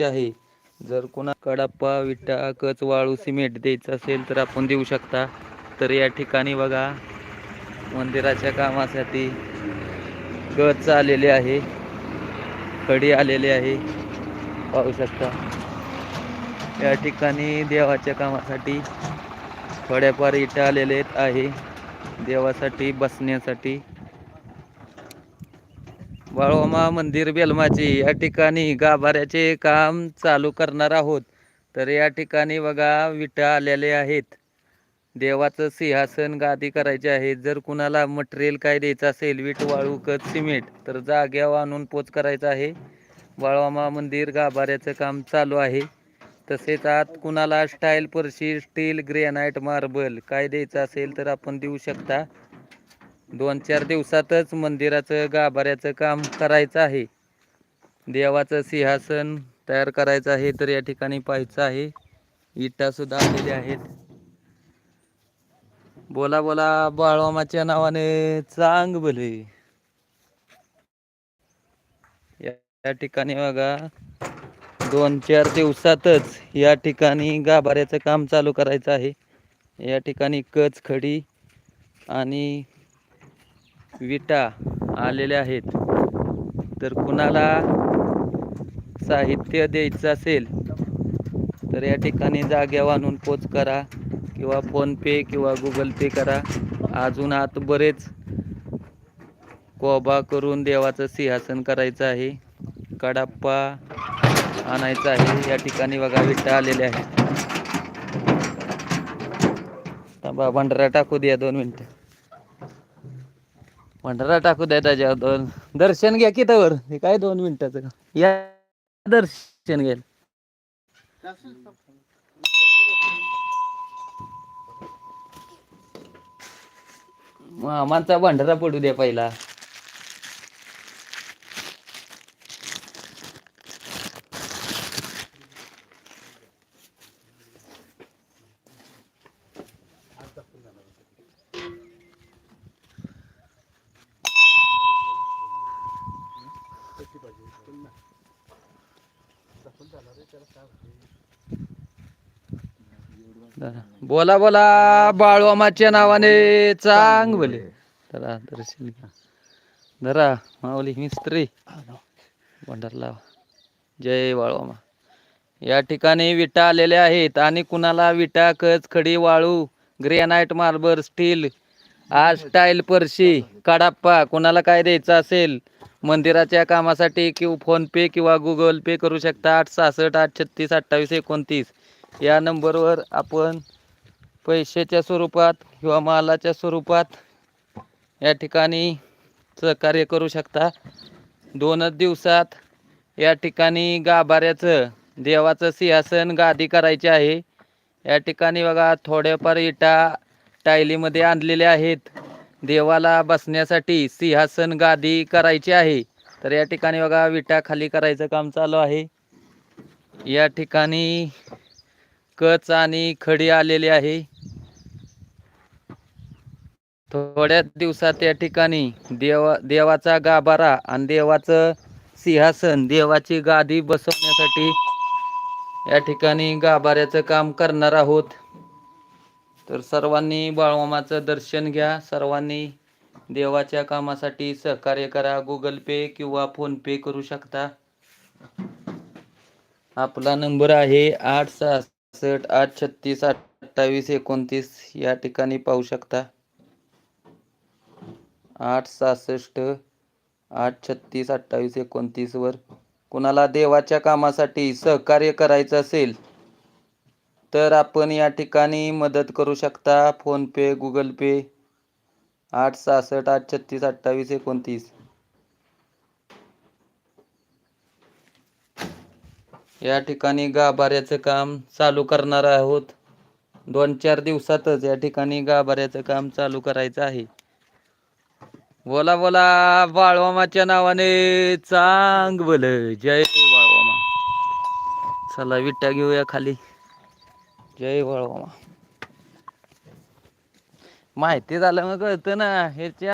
आहे. जर कोणा कडप्पा विटा कच वाळू सिमेंट द्यायचं असेल तर आपण देऊ शकता. तर या ठिकाणी बघा मंदिराच्या कामासाठी गच आलेले आहे. खडी आलेले आहे. पाहू शकता. या ठिकाणी देवाच्या कामासाठी थोड्याफार इटा आलेले आहे. देवासाठी बसण्यासाठी. बाळोमा मंदिर बेलमाचे या ठिकाणी गाभाऱ्याचे काम चालू करणार आहोत. तर या ठिकाणी बघा विटा आलेले आहेत. देवाचं सिंहासन गादी करायचे आहे. जर कुणाला मटेरियल काय द्यायचं असेल विट वाळू कच सिमेंट तर जाग्यावर आणून पोच करायचं आहे. बाळवामा मंदिर गाभाऱ्याचं काम चालू आहे. तसेच आत कुणाला स्टाईल परशी स्टील ग्रेनाईट मार्बल काय द्यायचं असेल तर आपण देऊ शकता. दोन चार दिवसातच मंदिराचं गाभाऱ्याचं काम करायचं आहे. देवाचं सिंहासन तयार करायचं आहे तर या ठिकाणी पाहायचं आहे. इटा सुद्धा आलेल्या आहेत. बोला बोला बाळवामाच्या नावाने चांग भले या या ठिकाणी बघा दोन चार दिवसातच या ठिकाणी गाभाऱ्याचं काम चालू करायचं आहे. या ठिकाणी कच खडी आणि विटा आलेल्या आहेत. तर कुणाला साहित्य द्यायचं असेल तर या ठिकाणी जाग्यावर आणून पोच करा किंवा फोनपे किंवा गुगल पे करा. अजून आत बरेच कोबा करून देवाचं सिंहासन करायचं आहे. कडाप्पा आणायचा आहे. या ठिकाणी बघा विटा आलेल्या आहेत. थांबा भंडारा टाकू द्या दोन मिनटं. भंडारा टाकू द्या त्याच्यावर दोन. दर्शन घ्या की त्यावर हे काय दोन मिनिटाचं का? या दर्शन घ्या मामांचा भंडारा पडू द्या पहिला. बोला बोला बाळवामाच्या नावाने चांग बोले धरा दर्शन घ्या. धरा माऊली मिस्त्री. भंडार जय बाळवामा या ठिकाणी विटा आलेल्या आहेत आणि कुणाला विटा कच खडी वाळू ग्रेनाइट मार्बर स्टील आज स्टाईल परशी कडाप्पा कुणाला काय द्यायचं असेल मंदिराच्या कामासाठी किंवा फोनपे किंवा गुगल पे करू शकता. आठ सहासष्ट आठ छत्तीस अठ्ठावीस एकोणतीस. या नंबरवर आपण पैशाच्या स्वरूपात किंवा मालाच्या स्वरूपात या ठिकाणी सहकार्य करू शकता. दोनच दिवसात या ठिकाणी गाभाऱ्याचं देवाचं सिंहासन गादी करायचे आहे. या ठिकाणी बघा थोड्याफार इटा टायलीमध्ये आणलेल्या आहेत. देवाला बसण्यासाठी सिंहासन गादी करायची आहे. तर या ठिकाणी बघा विटा खाली करायचं काम चालू आहे. या ठिकाणी कच आणि खडी आलेली आहे. थोड्या दिवसात या ठिकाणी देवा देवाचा गाभारा आणि देवाचं सिंहासन देवाची गादी बसवण्यासाठी या ठिकाणी गाभाऱ्याचं काम करणार आहोत. तर सर्वांनी बाळमामाचं दर्शन घ्या. सर्वांनी देवाच्या कामासाठी सहकार्य करा. गुगल पे किंवा फोन पे करू शकता. आपला नंबर आहे आठ सहासष्ट आठ छत्तीस अठ्ठावीस एकोणतीस. या ठिकाणी पाहू शकता. आठ सहासष्ट आठ छत्तीस अठ्ठावीस एकोणतीसवर कुणाला देवाच्या कामासाठी सहकार्य करायचं असेल तर आपण या ठिकाणी मदत करू शकता. फोनपे गुगल पे आठ सहासष्ट आठ छत्तीस अठ्ठावीस एकोणतीस. या ठिकाणी गाभाऱ्याचं काम चालू करणार आहोत. दोन चार दिवसातच या ठिकाणी गाभाऱ्याचं काम चालू करायचं आहे. बोला बोला बाळवामाच्या नावाने चांग बोल जय बाळवामा चला विट्या घेऊया खाली. जय बाळवामा माहिती झालं मग कळतं ना ह्याच्या